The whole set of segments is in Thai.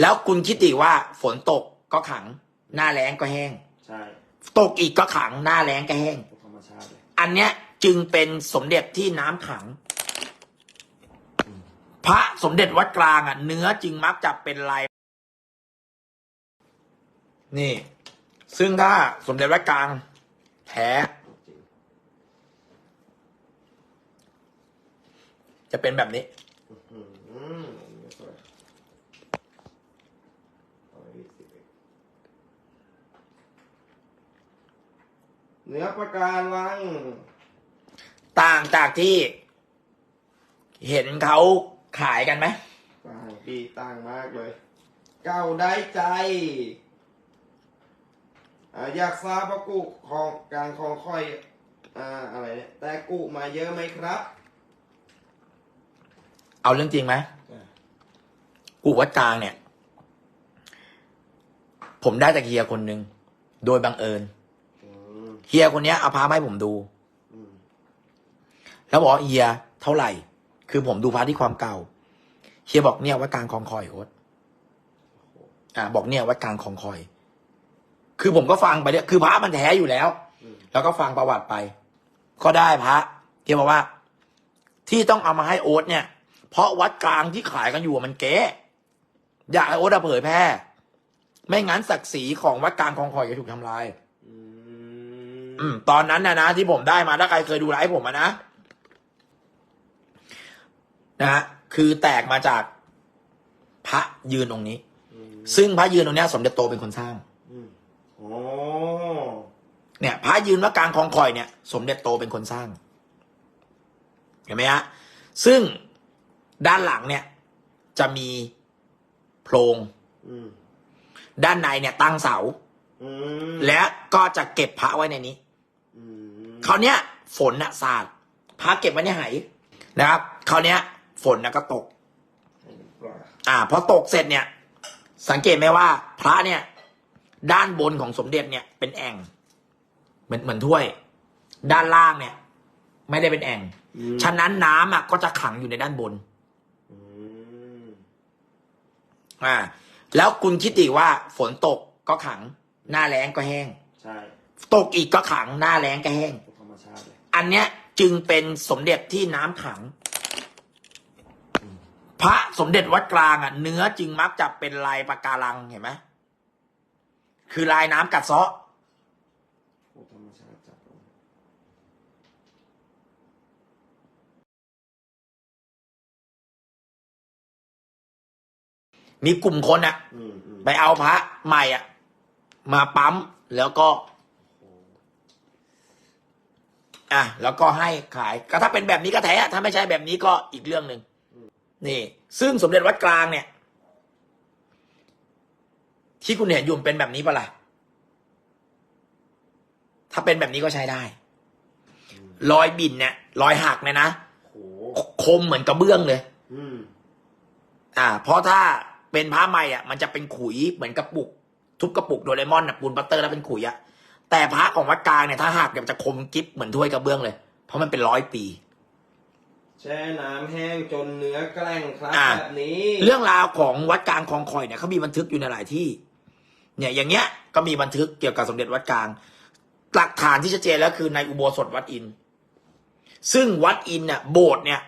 แล้วคุณคิดดีว่าฝนตกก็ขัง หน้าแล้งก็แห้ง ใช่ตกอีกก็ขัง หน้าแล้งก็แห้ง ธรรมชาติเลยอันเนี้ยจึงเป็นสมเด็จที่น้ำขัง พระสมเด็จวัดกลางอะ เนื้อจึงมักจะเป็นลาย นี่ ซึ่งถ้าสมเด็จวัดกลางแท้จริงจะเป็นแบบนี้ อืมนี่สวยร้อยยี่สิบเอ็ด เนื้อประการวัง ต่างจากที่ เห็นเขาขายกันไหมต่างปีต่างมากเลย เก้าได้ใจอ่าอยากทราบว่ากุของการคองค่อยอ่าอะไรเนี่ยแต่กุมาเยอะไหมครับ เอาเรื่องจริงไหมกูวัดกลางเนี่ย ผมได้จากเฮียคนหนึ่งโดยบังเอิญอืม เฮียคนเนี้ยเอาพามาให้ผมดูอืมแล้วบอกว่าเฮียเท่าไหร่ คือผมดูพระที่ความเก่า เฮียบอกเนี่ยวัดกลางคลองคอยโอ๊ตอ่า บอกเนี่ยวัดกลางคลองคอย คือผมก็ฟังไปเนี่ยคือพระมันแท้อยู่แล้วอืมแล้วก็ฟังประวัติไป ก็ได้พระเฮียบอกว่า ที่ต้องเอามาให้โอ๊ตเนี่ย เพราะวัดกลางที่ขายกันอยู่อะมันเก๊อยากให้โอ๊ตอะเผยแพร่ ไม่งั้นศักดิ์ศรีของวัดกลางคลองคอยจะถูกทำลาย อือืมมตอนนั้นนะนะที่ผมได้มาถ้าใครเคยดูไลฟ์ผมอะนะนะฮะคือแตกมาจากพระยืนองค์นี้อืมซึ่งพระยืนองค์เนี้ย สมเด็จโตเป็นคนสร้างอืมโอ้เนี่ย พระยืนว่ากลางคลองคอยเนี่ย สมเด็จโตเป็นคนสร้าง เห็นไหมฮะซึ่งด้านหลังเนี่ย จะมีโพรงอืมด้านในเนี่ย ตั้งเสาอืมและก็จะเก็บพระไว้ในนี้อืม คราวเนี้ย ฝนน่ะสาดพระเก็บไว้ในไหนะครับคราวเนี้ย ฝนน่ะก็ตก อ่าพอตกเสร็จเนี่ย สังเกตไหมว่า พระเนี่ย ด้านบนของสมเด็จเนี่ย เป็นแอ่งเหมือนเหมือนถ้วย ด้านล่างเนี่ย ไม่ได้เป็นแอ่งอืมฉะนั้นน้ำอะก็จะขังอยู่ในด้านบนอืมอ่า แล้วคุณคิดดีว่า ฝนตกก็ขัง หน้าแล้งก็แห้ง ใช่ ตกอีกก็ขัง หน้าแล้งก็แห้ง อันเนี้ยจึงเป็นสมเด็จที่น้ำขัง พระสมเด็จวัดกลางอะ เนื้อจึงมักจะเป็นลายปะการังเห็นไหมคือลายน้ำกัดเซาะโอ้ธรรมชาติจัดเลยมีกลุ่มคนอะอืมอืมไปเอาพระใหม่อะมาปั๊มแล้วก็โอ้อะแล้วก็ให้ขายก็ถ้าเป็นแบบนี้ก็แท้ถ้าไม่ใช่แบบนี้ก็อีกเรื่องหนึ่งนี่ ซึ่งสมเด็จวัดกลางเนี่ย ที่คุณเห็นอยู่มันเป็นแบบนี้ปะล่ะถ้าเป็นแบบนี้ก็ใช้ได้รอยบินเนี่ยรอยหักเนี่ยนะโหคมเหมือนกระเบื้องเลยอืมอ่า เพราะถ้าเป็นผ้าใหม่อะ มันจะเป็นขุยเหมือนกระปุก ทุบกระปุกโดเรมอนอะปูนปัตเตอร์แล้วเป็นขุยอะ แต่พระของวัดกลางเนี่ยถ้าหักเนี่ยมันจะคมกิฟเหมือนถ้วยกระเบื้องเลย เพราะมันเป็นร้อยปี แช่น้ำแห้งจนเนื้อแกล้งครับอ่า แบบนี้เรื่องราวของวัดกลางคลองคอยเนี่ยเขามีบันทึกอยู่ในหลายที่ เนี่ยอย่างเงี้ยก็มีบันทึกเกี่ยวกับสมเด็จวัดกลาง หลักฐานที่ชัดเจนแล้วคือในอุโบสถวัดอินทร์ซึ่งวัดอินทร์เนี่ยโบสถ์เนี่ย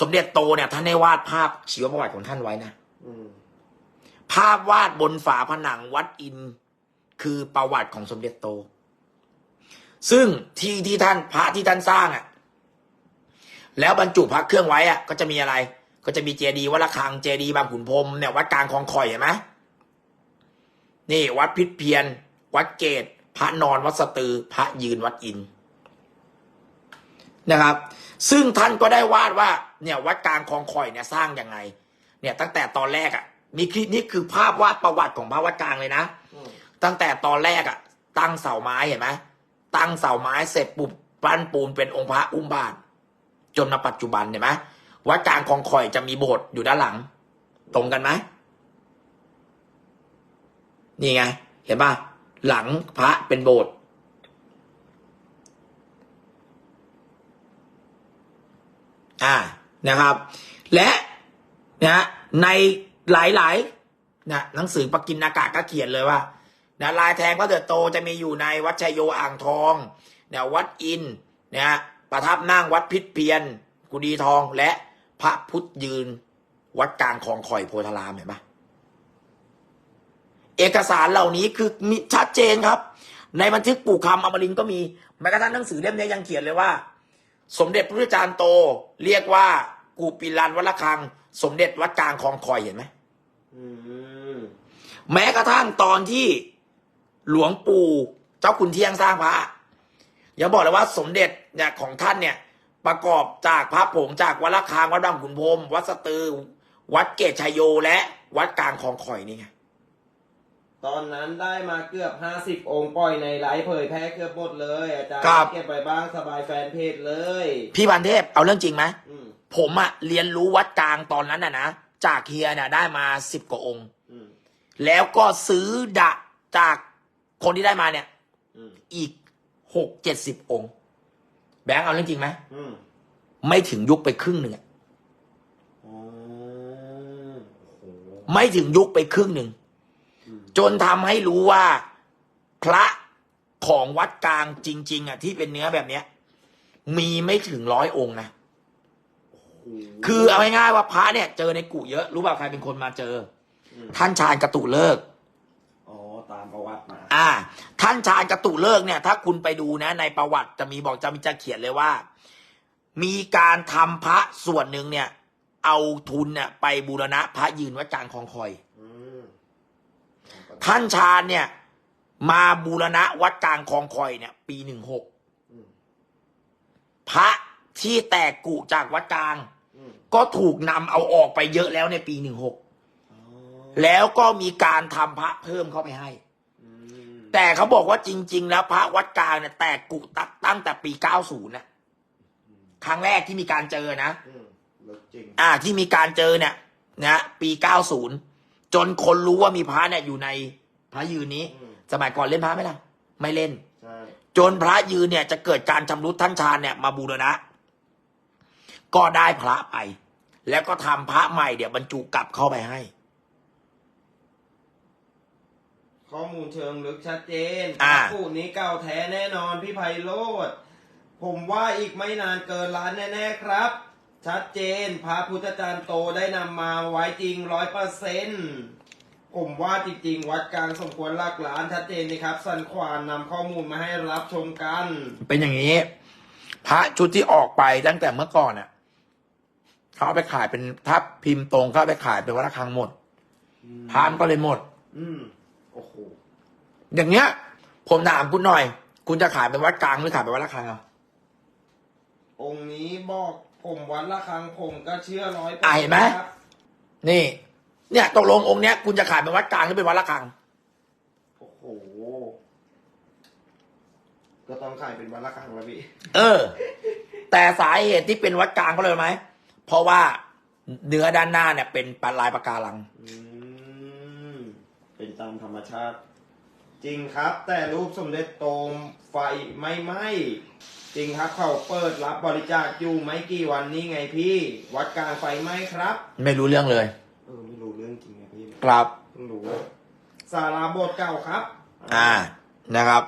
สมเด็จโตเนี่ยท่านได้วาดภาพชีวประวัติของท่านไว้นะ อืมภาพวาดบนฝาผนังวัดอินทร์ คือประวัติของสมเด็จโต ซึ่งที่ที่ท่านพระที่ท่านสร้างอะ่ะ แล้วบรรจุพระเครื่องไว้อะ่ะ ก็จะมีอะไร ก็จะมีเจดีย์วัดระฆังเจดีย์บางขุนพรมเนี่ยวัดกลางคลองคอยเห็นไหมนี่ วัดพิษเพียรวัดเกต พระนอนวัดสตือ พระยืนวัดอินนะครับ ซึ่งท่านก็ได้วาดว่า เนี่ยวัดกลางคลองคอยเนี่ยสร้างยังไง เนี่ยตั้งแต่ตอนแรกอะ่ะมีคลิปนี่คือภาพวาดประวัติของพระวัดกลางเลยนะ ตั้งแต่ตอนแรกอะ่ะตั้งเสาไม้เห็นไหมตั้งเสาไม้เสร็จปุ๊บปั้นปูนเป็นองค์พระอุ้มบาท จนมาปัจจุบันเห็นไหมวัดกลางคลองคอยจะมีโบสถ์อยู่ด้านหลัง ตรงกันไหมนี่ไง เห็นป่ะหลังพระเป็นโบสถ์อ่านะครับ และนะในหลายนะหนังสือปกินอากาศก็เขียนเลยว่า นะลายแทงพระเดือโตจะมีอยู่ในวัดชัยโยอ่างทองนะวัดอินนะประทับนั่งวัดพิษเพียน กุดีทองและพระพุทธยืน วัดกลางคลองคอยโพธารามเห็นปะเอกสารเหล่านี้คือมีชัดเจนครับ ในบันทึกปู่คำอมรินทร์ก็มีแม้กระทั่งหนังสือเล่มนี้ยังเขียนเลยว่า สมเด็จพระพุทธจารย์โต เรียกว่ากูปิลานวัดละคัง สมเด็จวัดกลางคลองคอยเห็นไหมอืมแม้กระทั่งตอนที่ หลวงปู่เจ้าคุณเที่ยงสร้างพระยังบอกเลยว่าสมเด็จเนี่ยของท่านเนี่ย ประกอบจากพระผงจากวัดละคางวัดบางขุนพรหมวัดสตือ วัดเกตชัยโยและวัดกลางคลองคอยนี่ไงตอนนั้นได้มาเกือบห้าสิบองค์ปล่อยในไลฟ์เผยแพร่เกือบหมดเลย อาจารย์ครับ เก็บไปบ้างสบายแฟนเพจเลย พี่พันเทพเอาเรื่องจริงไหมอืมผมอะเรียนรู้วัดกลางตอนนั้นอะนะจากเฮียเนี่ยได้มาสิบกว่าองค์ อืมแล้วก็ซื้อดะจาก คนที่ได้มาเนี่ยอืมอีกหกเจ็ดสิบองค์ แบงค์เอาเรื่องจริงไหมอืมไม่ถึงยุคไปครึ่งหนึ่งอะอ๋อโอ้โหไม่ถึงยุคไปครึ่งหนึ่งอืมจนทำให้รู้ว่า พระของวัดกลางจริง ๆอะที่เป็นเนื้อแบบเนี้ย มีไม่ถึงร้อยองค์นะโอ้โหคือเอาง่ายๆว่าพระเนี่ย เจอในกุเยอะ รู้ป่าวใครเป็นคนมาเจอมท่านชาญกระตุเลิกษ์อ๋อตามประวัติมาอ่า ท่านชาญกระตุเลิกษ์เนี่ย ถ้าคุณไปดูนะ ในประวัติจะมีบอกจะมีจะเขียนเลยว่า มีการทำพระส่วนหนึ่งเนี่ย เอาทุนเนี่ยไปบูรณะพระยืนวัดกลางคลองคอยอืมท่านชาญเนี่ย มาบูรณะวัดกลางคลองคอยเนี่ย ปีหนึ่งหกอืมพระที่แตกกุจากวัดกลางอืมก็ถูกนำเอาออกไปเยอะแล้วในปีหนึ่งหกอ๋อแล้วก็มีการทำพระเพิ่มเข้าไปให้อืม แต่เขาบอกว่าจริง ๆ แล้วพระวัดกลางเนี่ยแตกกุตักตั้งแต่ปีเก้าศูนย์นะ ครั้งแรกที่มีการเจอนะ อืมเลิกจริง อ่า ที่มีการเจอเนี่ยนะปีเก้าศูนย์จนคนรู้ว่ามีพระเนี่ยอยู่ในพระยืนนี้ อืม สมัยก่อนเล่นพระไหมล่ะ ไม่เล่น ใช่จนพระยืนเนี่ยจะเกิดการชำรุดท่านชาญเนี่ยมาบูรณะ ก็ได้พระไป แล้วก็ทำพระใหม่เดี๋ยวบรรจุกลับเข้าไปให้ ข้อมูลเชิงลึกชัดเจนอ่าคู่นี้เก่าแท้แน่นอนพี่ไพโรธผมว่าอีกไม่นานเกินล้านแน่ๆครับ ชัดเจนพระพุทธจารย์โตได้นำมาไว้จริงร้อยเปอร์เซ็นต์ผมว่าจริงๆ วัดกลางสมควรหลักล้านชัดเจนนี่ครับ สันควานนำข้อมูลมาให้รับชมกัน เป็นอย่างนี้ พระชุดที่ออกไปตั้งแต่เมื่อก่อนน่ะเขาเอาไปขายเป็นถ้าพิมพ์ตรงเขาเอาไปขายเป็นวัดระฆังหมด พระมันก็เลยหมด อืม โอ้โหอย่างเนี้ย ผมถามคุณหน่อย คุณจะขายเป็นวัดกลางหรือขายเป็นวัดระฆังเอาองค์นี้บอกผมวัดละครังผมก็เชื่อร้อยอะเห็นไหมนี่ เนี่ยตกลงองค์เนี้ย คุณจะขายเป็นวัดกลางหรือเป็นวัดระฆังโอ้โหก็ต้องขายเป็นวัดละครังแล้วพี่เออ แต่สาเหตุที่เป็นวัดกลางก็เลยไหมเพราะว่าเนื้อด้านหน้าเนี่ยเป็นปลาลายปะการังอืม เป็นตามธรรมชาติ จริงครับ แต่รูปสมเด็จโตมไฟไม่ไหม้จริงครับเขาเปิดรับบริจาคอยู่ไม่กี่วันนี้ไงพี่ วัดกลางไฟไหม้ครับ ไม่รู้เรื่องเลย เออไม่รู้เรื่องจริงไงพี่ครับ เพิ่งรู้สาราโบสถ์เก่าครับ อ่านะครับ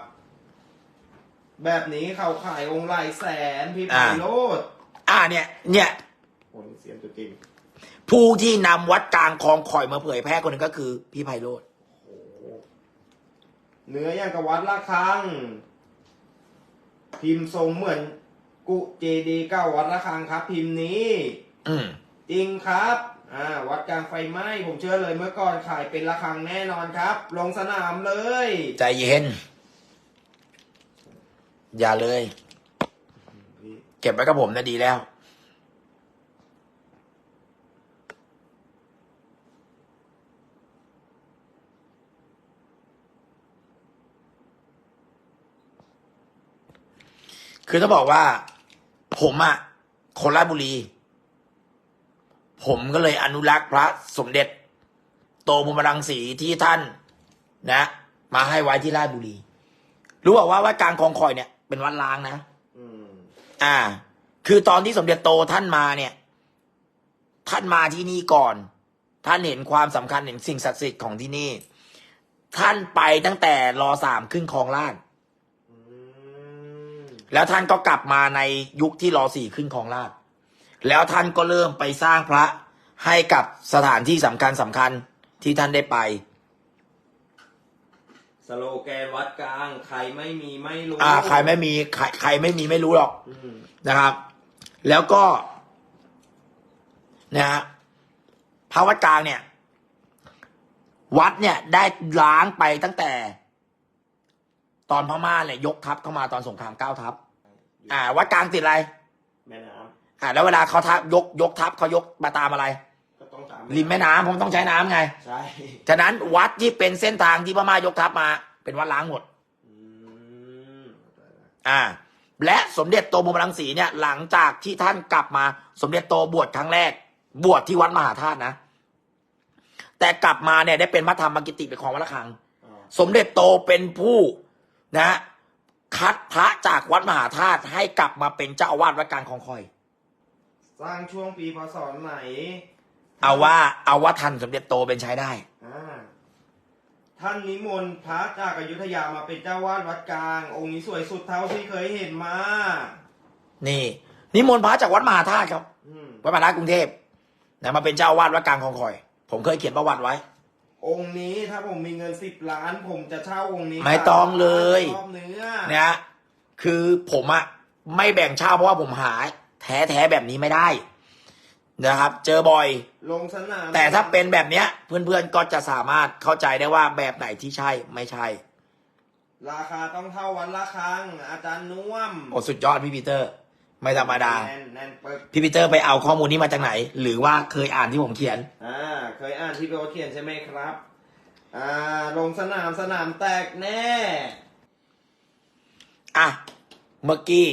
แบบนี้เขาขายองค์หลายแสนพี่ไพอ่า โรดอ่าเนี่ย เนี่ยโอ้ยเสียงตัวจริง ผู้ที่นำวัดกลางคลองคอยมาเผยแพร่คนหนึงก็คือพี่ไพโรธโอ้โห เนื้ออย่างกับวัดละคัง พิมพ์ทรงเหมือนกุเจดีย์เก้าวัดละคังครับ พิมพ์นี้อืมจริงครับอ่าวัดกลางไฟไหม้ผมเชื่อเลยเมื่อก่อนขายเป็นละคังแน่นอนครับ ลงสนามเลย ใจเย็น อย่าเลย เก็บไว้กับผมนะดีแล้ว คือต้องบอกว่า ผมอะโคนราชบุรี ผมก็เลยอนุรักษ์พระสมเด็จ โตมุมรังสีที่ท่านนะ มาให้ไว้ที่ราชบุรี รู้บอกว่าวัดกลางคลองคอยเนี่ยเป็นวัดล้างนะอืมอ่า คือตอนที่สมเด็จโตท่านมาเนี่ย ท่านมาที่นี่ก่อน ท่านเห็นความสำคัญเห็นสิ่งศักดิ์สิทธิ์ของที่นี่ ท่านไปตั้งแต่รอสามขึ้นคลองลาดอืม แล้วท่านก็กลับมาในยุคที่รอสี่ขึ้นคลองลาดแล้วท่านก็เริ่มไปสร้างพระให้กับสถานที่สำคัญสำคัญที่ท่านได้ไป สโลแกนวัดกลาง ใครไม่มีไม่รู้อ่า ใครไม่มีใครใครไม่มีไม่รู้หรอกอืมนะครับ แล้วก็นะฮะพระวัดกลางเนี่ย วัดเนี่ยได้ล้างไปตั้งแต่ ตอนพม่าเนี่ยยกทัพเข้ามาตอนสงครามเก้าทัพ อ่า วัดกลางติดอะไร แม่น้อ่า แล้วเวลาเขาทัพยกยกทัพเขายกมาตามอะไรำก็ต้องตามริมแม่น้ำผมต้องใช้น้ำไง ใช่ฉะนั้นวัดที่เป็นเส้นทางที่พม่ายกทัพมา เป็นวัดล้างหมด อืมอ่า และสมเด็จโตบรมรังสีเนี่ย หลังจากที่ท่านกลับมา สมเด็จโตบวชครั้งแรก บวชที่วัดมหาธาตุนะ แต่กลับมาเนี่ยได้เป็นพระธรรมกิติเป็นของวัดละคัง อ๋อสมเด็จโตเป็นผู้ นะคัดพระจากวัดมหาธาตุให้กลับมาเป็นเจ้าอาวาสวัดกลางคลองคอย สร้างช่วงปีพศไหนเอาว่าเอาว่าทันสมเด็จโตเป็นใช้ได้ อ่าท่านนิมนต์พระจากอยุธยามาเป็นเจ้าวาดวัดกลาง องค์นี้สวยสุดเท่าที่เคยเห็นมา นี่ นิมนต์พระจากวัดมหาธาตุครับอืม วัดมหาธาตุกรุงเทพนะมาเป็นเจ้าอาวาสวัดกลางคลองคอย ผมเคยเขียนประวัติไว้ องค์นี้ถ้าผมมีเงินสิบล้าน ผมจะเช่าองค์นี้ไม่ต้องเลยชอบเนื้อนะฮะคือผมอะไม่แบ่งเช่าเพราะว่าผมหา แท้แท้ๆแบบนี้ไม่ได้นะครับ เจอบ่อย ลงสนามแต่ถ้าเป็นแบบเนี้ย เพื่อนๆก็จะสามารถเข้าใจได้ว่าแบบไหนที่ใช่ไม่ใช่ ราคาต้องเท่าวันละครั้งอาจารย์นุ่มโอ้สุดยอดพี่ปีเตอร์ ไม่ธรรมดา แน่นแน่นปึกพี่ปีเตอร์ไปเอาข้อมูลนี้มาจากไหน หรือว่าเคยอ่านที่ผมเขียน อ่าเคยอ่านที่โบทเขียนใช่ไหมครับ อ่า ลงสนามสนามแตกแน่ อะ เมื่อกี้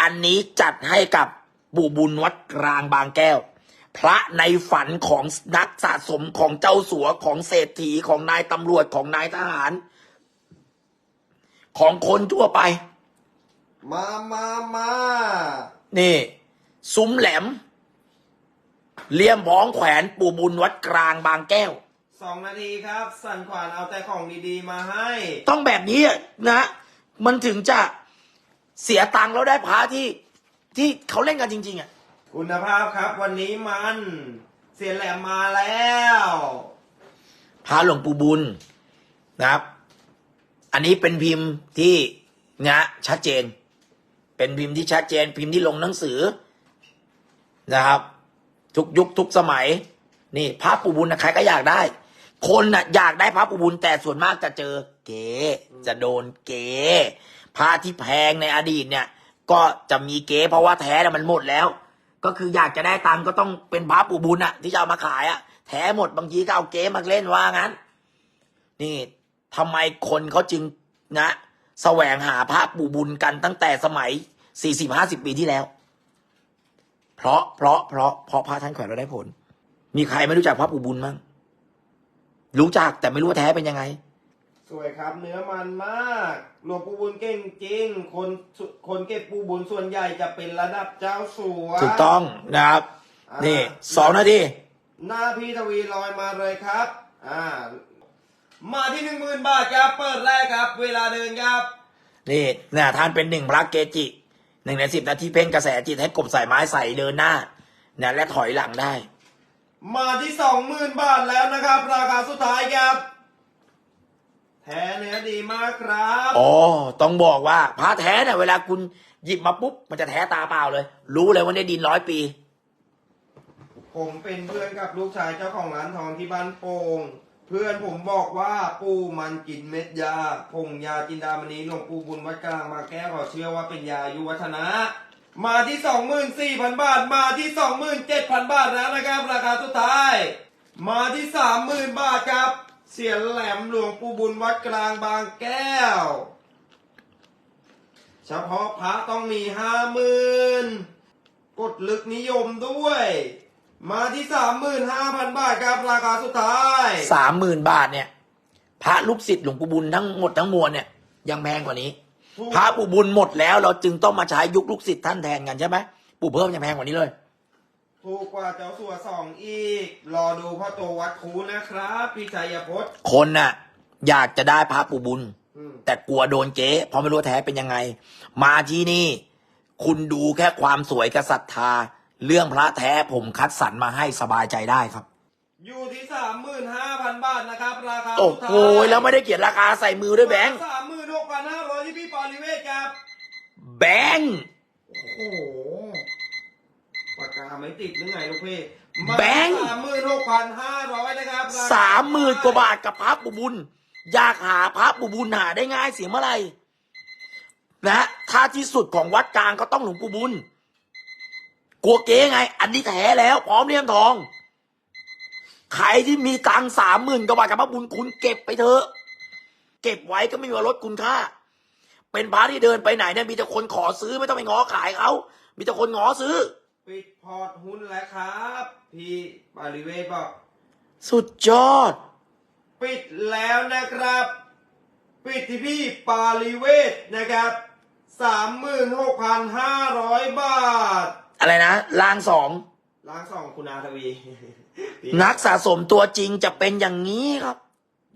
อันนี้จัดให้กับปู่บุญวัดกลางบางแก้ว พระในฝันของนักสะสมของเจ้าสัวของเศรษฐีของนายตำรวจของนายทหาร ของคนทั่วไป มามามานี่ ซุ้มแหลมเลี่ยมพ้องแขวนปู่บุญวัดกลางบางแก้ว สองนาทีครับ สันขวานเอาแต่ของดีๆมาให้ ต้องแบบนี้นะ มันถึงจะเสียตังค์แล้วได้พระที่ ที่เขาเล่นกันจริง ๆอะคุณภาพครับ วันนี้มัน เสียแหลมมาแล้วพระหลวงปู่บุญนะครับ อันนี้เป็นพิมพ์ที่นะชัดเจน เป็นพิมพ์ที่ชัดเจนพิมพ์ที่ลงหนังสือนะครับ ทุกยุคทุกสมัย นี่พระปู่บุญนะใครก็อยากได้ คนน่ะอยากได้พระปู่บุญแต่ส่วนมากจะเจอเก๋จะโดนเก๋พระที่แพงในอดีตเนี่ย ก็จะมีเก๋เพราะว่าแท้น่ะมันหมดแล้ว ก็คืออยากจะได้ตังก็ต้องเป็นพระปู่บุญอะที่จะเอามาขายอะแท้หมดบางทีก็เอาเก๋มาเล่นว่างั้น นี่ทำไมคนเขาจึงนะ แสวงหาพระปู่บุญกันตั้งแต่สมัยสี่สิบห้าสิบปีที่แล้ว เพราะเพราะเพราะเพราะพระท่านแขวนเราได้ผล มีใครไม่รู้จักพระปู่บุญมั้งรู้จักแต่ไม่รู้ว่าแท้เป็นยังไง สวยครับ เนื้อมันมากหลวงปู่บุญเก่งจริง คนสุคนเก็บปูบุญส่วนใหญ่จะเป็นระดับเจ้าสัวถูกต้องนะครับอ่านี่นี่สองนาทีหน้าพี่ทวีลอยมาเลยครับ อ่า มาที่หนึ่งหมื่นบาทครับเปิดแรกครับ เวลาเดินครับนี่นะท่านเป็นหนึ่งพระเกจิหนึ่งในสิบนาทีเพ่งกระแสจิตให้กบสายไม้ใส่เดินหน้านะและถอยหลังได้ มาที่สองหมื่นบาทแล้วนะครับ ราคาสุดท้ายครับแท้เนื้อดีมากครับอ๋อต้องบอกว่าพระแท้เนี่ยเวลาคุณหยิบมาปุ๊บ มันจะแท้ตาเปล่าเลย รู้เลยว่าได้ดินร้อยปี ผมเป็นเพื่อนกับลูกชายเจ้าของร้านทองที่บ้านโป่ง เพื่อนผมบอกว่าปู่มันกินเม็ดยาผงยาจินดามณีหลวงปู่บุญวัดกลางมาแก้วเขาเชื่อว่าเป็นยาอายุวัฒนะ มาที่สองหมื่นสี่พันบาท มาที่สองหมื่นเจ็ดพันบาทแล้วนะครับราคาสุดท้าย มาที่สามหมื่นบาทครับ เสียแหลมหลวงปู่บุญวัดกลางบางแก้ว เฉพาะพระต้องมีห้าหมื่นกดลึกนิยมด้วย มาที่สามหมื่นห้าพันบาทครับราคาสุดท้ายสามหมื่นบาทเนี่ย พระลูกศิษย์หลวงปู่บุญทั้งหมดทั้งมวลเนี่ย ยังแพงกว่านี้ถูกพระปู่บุญหมดแล้วเราจึงต้องมาใช้ยุคลูกศิษย์ท่านแทนกันใช่ไหมปู่เพิ่มยังแพงกว่านี้เลย ถูกกว่าเจ้าสัวสองอีก รอดูพ่อโตวัดคูนะครับพี่ชัยพจน์คนน่ะ อยากจะได้พระปูบุญอืมแต่กลัวโดนเจ๊เพราะไม่รู้ว่าแท้เป็นยังไง มาที่นี่ คุณดูแค่ความสวยกับศรัทธา เรื่องพระแท้ผมคัดสรรมาให้สบายใจได้ครับ อยู่ที่สามหมื่นห้าพันบาทนะครับราคาโอ้โหแล้วไม่ได้เขียนราคาใส่มือด้วยแบงค์สามหมื่นหกพันห้าร้อยที่พี่ปาริเวศครับแบงค์โอ้โหปากกาไม่ติดหรือไงลูกพี่แบงค์สามหมื่นหกพันห้าร้อยนะครับรคสามหมื่นกว่าบาทกับพระปูบุญอยากหาพระปูบุญหาได้ง่ายเสียเมื่อไหร่นะถ้าที่สุดของวัดกลางก็ต้องหลวงปู่บุญ กลัวเก๊ไง อันนี้แท้แล้ว พร้อมเลี่ยมทอง ใครที่มีตังสามหมื่นกว่าบาทกับพระบุญคุณเก็บไปเถอะ เก็บไว้ก็ไม่มีวันลดคุณค่า เป็นพระที่เดินไปไหนเนี่ยมีแต่คนขอซื้อไม่ต้องไปง้อขายเขา มีแต่คนง้อซื้อ ปิดพอร์ตหุ้นแล้วครับ พี่ปาริเวศบอก สุดยอด ปิดแล้วนะครับ ปิดที่พี่ปาริเวศนะครับสามหมื่นหกพันห้าร้อยบาท อะไรนะลางสองล้างสองคุณอาทวี นักสะสมตัวจริงจะเป็นอย่างนี้ครับ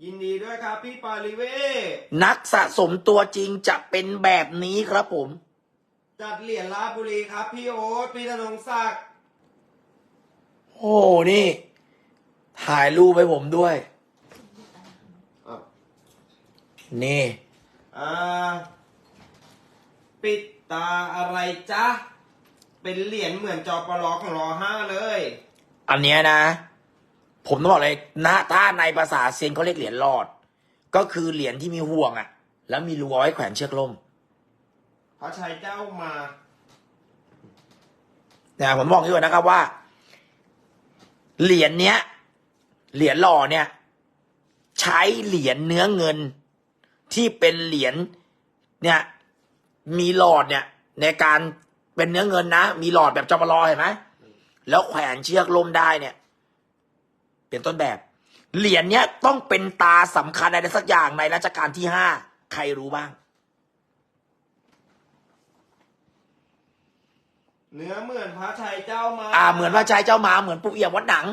ยินดีด้วยครับพี่ปาริเวศนักสะสมตัวจริงจะเป็นแบบนี้ครับผม จัดเหรียญลาชบุรีครับ พี่โอ๊ตพี่ธนงศักดิ์โอ้โหนี่ ถ่ายรูปให้ผมด้วย อะนี่ อ่า ปิดตาอะไรจ๊ะ เป็นเหรียญเหมือนจอปลอของรอห้าเลย อันเนี้ยนะ ผมต้องบอกเลยนะถ้าในภาษาเซียนเขาเรียกเหรียญหลอด ก็คือเหรียญที่มีห่วงอะแล้วมีรูเอาไว้แขวนเชือกล่มพระชัยเจ้ามานะผมบอกที่ก่อนนะครับว่า เหรียญเนี้ย เหรียญหล่อเนี่ย ใช้เหรียญเนื้อเงิน ที่เป็นเหรียญเนี่ย มีหลอดเนี่ย ในการ เป็นเนื้อเงินนะ มีหลอดแบบจอปลอเห็นไหมแล้วแขวนเชือกลมได้เนี่ย เป็นต้นแบบ เหรียญเนี้ยต้องเป็นตาสำคัญอะไรสักอย่างในรัชกาลที่ห้าใครรู้บ้าง เนื้อเหมือนพระชัยเจ้ามา อ่า เหมือนพระชายเจ้ามาเหมือนปู่เอี่ยมวัดหนัง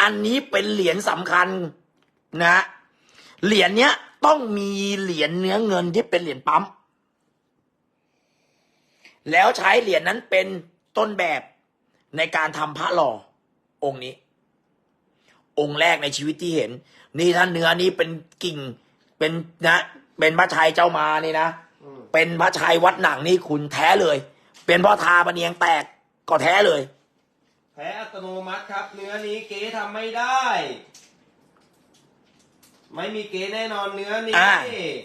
อันนี้เป็นเหรียญสำคัญนะ เหรียญเนี้ยต้องมีเหรียญเนื้อเงินที่เป็นเหรียญปั๊ม แล้วใช้เหรียญนั้นเป็นต้นแบบในการทำพระหล่อองค์นี้ องค์แรกในชีวิตที่เห็น นี่ท่านเนื้อนี้เป็นกิ่งเป็นนะ เป็นพระชัยเจ้ามานี่นะอืมเป็นพระชัยวัดหนังนี่คุณแท้เลย เป็นเพ่อทาปะเนียงแตกก็แท้เลย แพ้อัตโนมัติครับ เนื้อนี้เก๋ทำไม่ได้ ไม่มีเก๋แน่นอนเนื้อนี้อ่า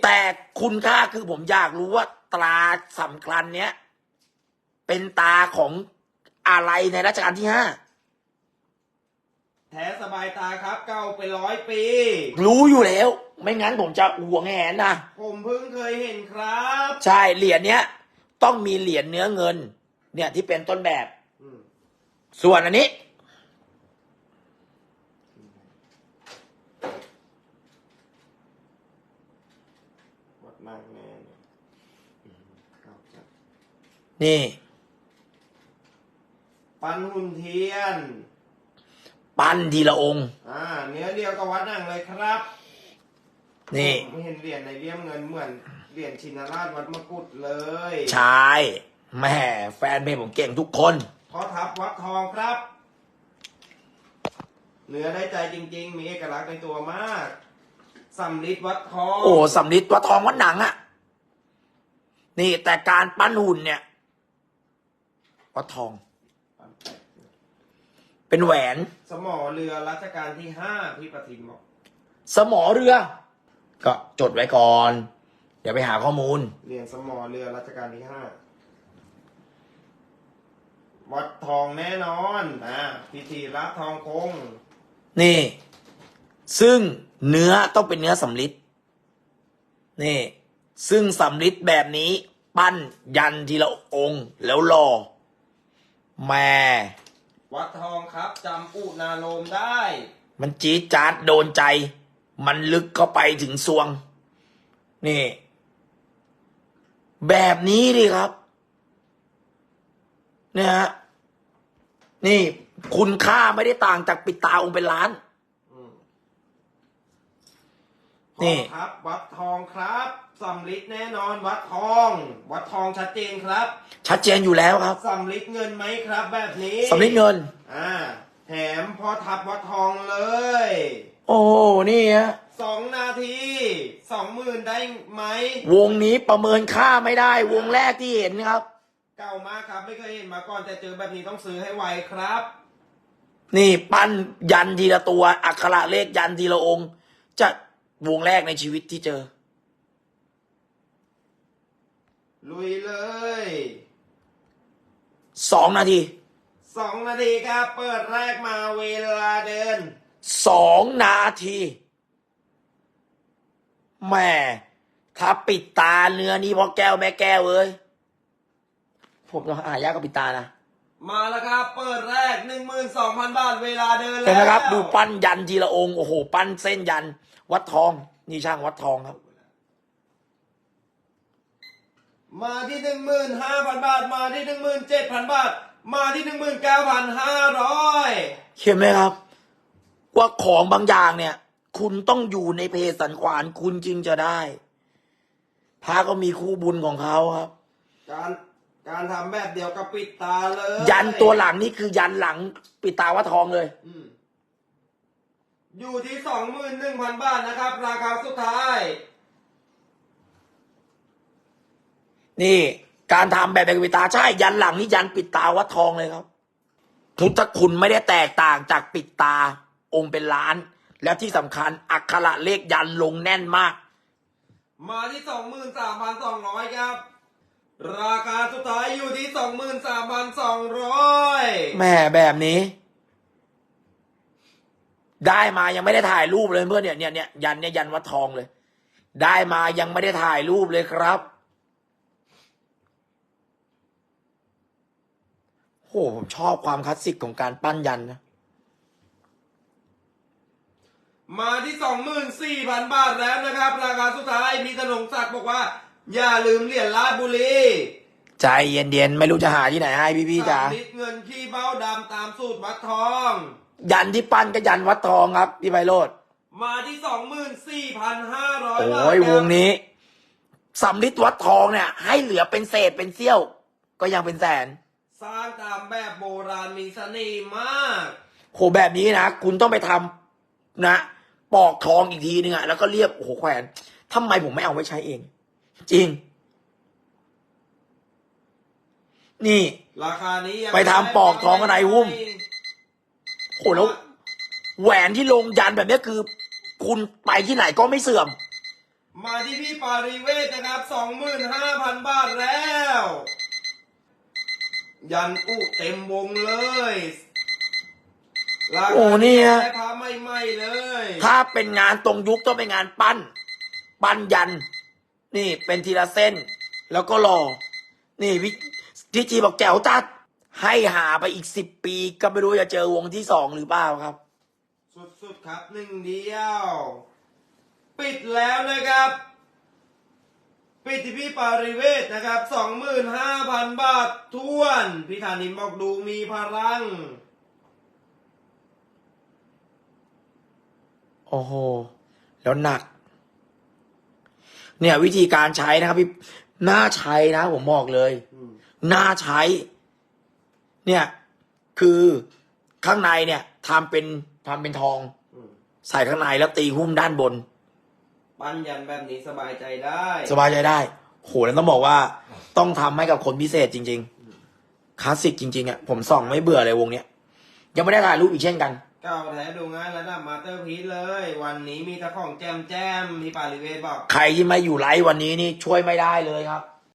แต่คุณค่าคือผมอยากรู้ว่าตราสำคัญเนี้ย เป็นตาของอะไรในรัชกาลที่ห้าแท้สบายตาครับ เก่าเป็นร้อยปี รู้อยู่แล้ว ไม่งั้นผมจะห่วงแหนนะ ผมเพิ่งเคยเห็นครับ ใช่เหรียญเนี้ย ต้องมีเหรียญเนื้อเงิน เนี่ยที่เป็นต้นแบบอืมส่วนอันนี้ วัดนางแน่เนี่ยอืมครับครับ นี่ ปันหุ่นเทียน ปั้นทีละองค์ อ่า เนื้อเดียวกับวัดนางเลยครับนี่ ผมเห็นเหรียญในเลี่ยมเงินเหมือนเหรียญชินราชวัดมกุฎเลยใช่แม่แฟนเพลงผมเก่งทุกคนพ่อทับวัดทองครับ เนื้อได้ใจจริง ๆ มีเอกลักษณ์ในตัวมากสำลิดวัดทองโอ้สำลิดวัดทองวัดหนังอะ่ะ นี่แต่การปั้นหุ่นเนี่ย วัดทอง เป็นแหวน สมอเรือรัชกาลที่ห้าพี่ประทินบอกสมอเรือ ก็จดไว้ก่อน เดี๋ยวไปหาข้อมูล เหรียญสมอเรือรัชกาลที่ห้าวัดทองแน่นอนนะพิธีรับทองคง นี่ ซึ่งเนื้อต้องเป็นเนื้อสำลิดนี่ ซึ่งสำลิดแบบนี้ ปั้นยันทีละองค์แล้วรอแม่ วัดทองครับจำอุนาโลมได้ มันจี๊ดจ๊าดโดนใจ มันลึกเข้าไปถึงซวง นี่ แบบนี้ดิครับเนี่ยฮะนี่คุณค่าไม่ได้ต่างจากปิดตาองค์เป็นล้านอืมนี่พ่อครับ วัดทองครับ สำลิดแน่นอนวัดทอง วัดทองชัดเจนครับชัดเจนอยู่แล้วครับสำลิดเงินไหมครับ แบบนี้สำลิดเงิน อ่าแถมพ่อทับวัดทองเลย โอ้นี่ฮะสองนาทีสองหมื่นได้ไหม วงนี้ประเมินค่าไม่ได้ วงแรกที่เห็นครับ เก่ามากครับไม่เคยเห็นมาก่อนแต่เจอแบบนี้ต้องซื้อให้ไวครับ นี่ปั้นยันทีละตัว อักขระเลขยันทีละองค์ จะวงแรกในชีวิตที่เจอ ลุยเลยสองนาทีสองนาทีครับ เปิดแรกมาเวลาเดินสองนาทีแหม่ถ้าปิดตาเนื้อนี้พอแก้วแม่แก้วเอ้ยผมต้องหายากกับปิดตานะมาแล้วครับ เปิดแรกหนึ่งหมื่นสองพันบาทเวลาเดินแล้วเห็นไหมครับ ดูปั้นยันทีละองค์โอ้โห ปั้นเส้นยัน วัดทอง นี่ช่างวัดทองครับ มาที่หนึ่งหมื่นห้าพันบาท มาที่หนึ่งหมื่นเจ็ดพันบาท มาที่หนึ่งหมื่นเก้าพันห้าร้อยเห็นไหมครับ ว่าของบางอย่างเนี่ย คุณต้องอยู่ในเพศสันขวานคุณจึงจะได้พระก็มีคู่บุญของเขาครับ การการทำแบบเดียวกับปิดตาเลย ยันตัวหลังนี่คือยันหลังปิดตาวัดทองเลยอืมอยู่ที่สองหมื่นหนึ่งพันบาทนะครับ ราคาสุดท้าย นี่ การทำแบบแบบปิดตาใช่ ยันหลังนี่ยันปิดตาวัดทองเลยครับ พุทธคุณไม่ได้แตกต่างจากปิดตาองค์เป็นล้าน และที่สำคัญอักขระเลขยันลงแน่นมาก มาที่สองหมื่นสามพันสองร้อยครับ ราคาสุดท้ายอยู่ที่สองหมื่นสามพันสองร้อยแม่แบบนี้ ได้มายังไม่ได้ถ่ายรูปเลยเพื่อนเนี่ยเนี่ยเนี่ยยันเนี่ยยันวัดทองเลย ได้มายังไม่ได้ถ่ายรูปเลยครับ โหผมชอบความคลาสสิกของการปั้นยันนะ มาที่สองหมื่นสี่พันบาทแล้วนะครับ ราคาสุดท้ายมีธนงศักดิ์บอกว่า อย่าลืมเหรียญลาดบุรีใจเย็นๆ ไม่รู้จะหาที่ไหนให้พี่ๆจ๋าสามลิตรเงินขี้เบ้าดำตามสูตรวัดทอง ยันที่ปั้นก็ยันวัดทองครับพี่ไพโรธมาที่สองหมื่นสี่พันห้าร้อยโอ้บาทยควรับงนี้สำลิดวัดทองเนี่ย ให้เหลือเป็นเศษเป็นเสี้ยว ก็ยังเป็นแสน สร้างตามแบบโบราณมีเสน่ห์มาก โหแบบนี้นะ คุณต้องไปทำนะ ปอกทองอีกทีนึงอะแล้วก็เรียบโอ้โหแขวนทำไมผมไม่เอาไว้ใช้เอง จริง นี่ ราคานี้ยังไปทำปอกทองกับนายหุ้ม โหแล้ว แหวนที่ลงยันแบบเนี้ยคือ คุณไปที่ไหนก็ไม่เสื่อม มาที่พี่ปาริเวทนะครับสองหมื่นห้าพันบาทแล้ว ยันอุเต็มวงเลยราโอ้คาเนี่นี้ยได้พาไม่ไหม่เลยถ้าเป็นงานตรงยุคต้องเป็นงานปั้น ปั้นยัน นี่เป็นทีละเส้น แล้วก็รอ นี่วิที่จีบอกแจ๋วจัด ให้หาไปอีกสิบปี ก็ไม่รู้จะเจอวงที่สองหรือเปล่าครับ สุดๆครับหนึ่งเดียว ปิดแล้วนะครับ ปิดที่พี่ปาริเวทนะครับสองหมื่นห้าพันบาททวน พี่ธานินบอกดูมีพลัง โอ้โห แล้วหนัก เนี่ยวิธีการใช้นะครับพี่น่าใช้นะผมบอกเลยน่าใช้ เนี่ย คือข้างในเนี่ยทำเป็นทำเป็นทองอืมใส่ข้างในแล้วตีหุ้มด้านบน ปั้นยันแบบนี้สบายใจได้ สบายใจได้ โหแล้วต้องบอกว่า ต้องทำให้กับคนพิเศษจริง ๆ คลาสสิกจริงๆอะผมส่องไม่เบื่อเลยวงเนี้ย ยังไม่ได้ถ่ายรูปอีกเช่นกัน เก้าแท้ดูง่ายระดับมาสเตอร์พีซเลย วันนี้มีแต่ของแจมแจมๆมีปาริเวทบอก ใครที่ไม่อยู่ไลฟ์วันนี้นี่ช่วยไม่ได้เลยครับ